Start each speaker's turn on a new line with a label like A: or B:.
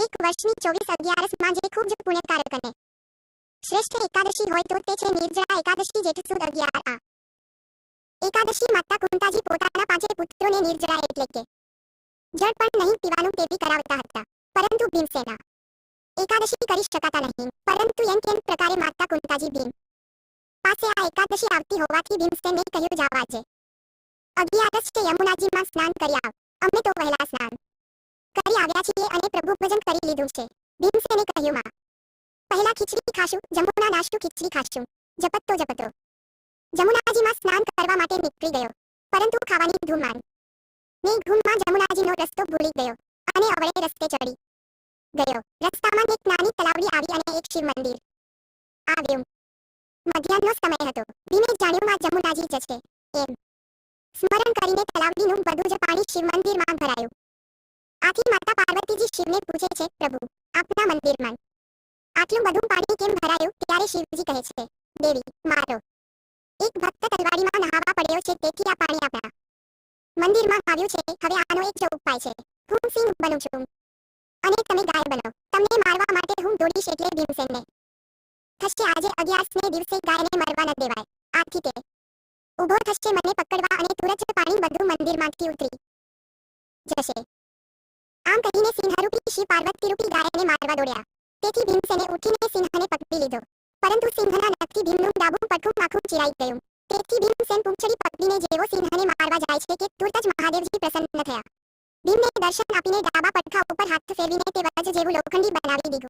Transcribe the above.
A: એક વર્ષની ચોવીસ અગિયારસમાં જે ખૂબ જ પુણ્યકારક અને શ્રેષ્ઠ એકાદશી હોય તો તે છે નિર્જળા એકાદશી જેઠ સુદ અગિયાર આ એકાદશી માતા કુંતાજી પોતાના પાંચે પુત્રોને નિર્જળા એટલે કે જળ પણ નહીં પીવાનું તેવી કરાવતા હતા પરંતુ ભીમસેના એકાદશી કરી શકાતા નહીં પરંતુ એમ કેમ પ્રકારે માતા કુંતાજી ભીમ પાસે આ એકાદશી આવતી હોવાથી ભીમસેને કહ્યું જાવા છે અગિયારસ છે યમુનાજીમાં સ્નાન કરી આવ અમે તો વહેલા સ્નાન કરી આવ્યા છીએ અને પ્રભુ ભજન કરી લીધું છે. ભીમસેને કહ્યું, માં, પહેલા ખીચડી ખાશું, જમુના નાસ્તું ખીચડી ખાશું. જપતો જપતો જમુનાજીમાં સ્નાન કરવા માટે નીકળી ગયો, પરંતુ ખાવાની ધૂમાન ને ધૂમમાં જમુનાજીનો રસ્તો ભૂલી ગયો અને અવળે રસ્તે ચડી ગયો. રસ્તામાં એક નાની તલાવડી આવી અને એક શિવ મંદિર આવ્યું. મધ્યાહ્નનો સમય હતો. ધીમે જાણ્યું માં જમુનાજી જશે. એમ સ્મરણ કરીને તલાવડીનું બધું જ પાણી શિવ મંદિરમાં ભરાયું. આથી માતા પાર્વતીજી શિવને પૂછે છે પ્રભુ, આપના મંદિરમાં. આટલું બધું પાણી કેમ ભરાયું? ત્યારે શિવજી કહે છે, દેવી, મારો. એક ભક્ત તલવાડીમાં નહાવા પડ્યો છે, તેથી આ પાણી આપણા મંદિરમાં આવ્યું છે. હવે આનો એક જ ઉપાય છે. હું સિંહ બનું છું. અને તમે ગાય બનો. તમને મારવા માટે હું દોડીશ એટલે ભીમસેનને થશે આજે અગિયારસને દિવસે ગાયને મરવા ન દેવાય. આથી તે ઊભો થશે મને પકડવા અને તુરત પાણી બધું મંદિરમાંથી ઉતરી જશે. આમ કહીને સિંહરૂપી શિવ પાર્વતીરૂપી ગાયને મારવા દોડ્યા. તેથી ભીમસેને ઉઠીને સિંહને પકડી લીધો. પરંતુ સિંહના નખથી ભીમનું ડાબું પડખું માખું ચીરાઈ ગયું. તેથી ભીમસેન પૂંછડી પકડીને જેવો સિંહને મારવા જાય છે કે તુરત જ મહાદેવજી પ્રસન્ન થયા. ભીમને દર્શન આપીને ડાબા પડખા ઉપર હાથ ફેરવીને તે વજ જેવું લોખંડી બનાવી દીધું.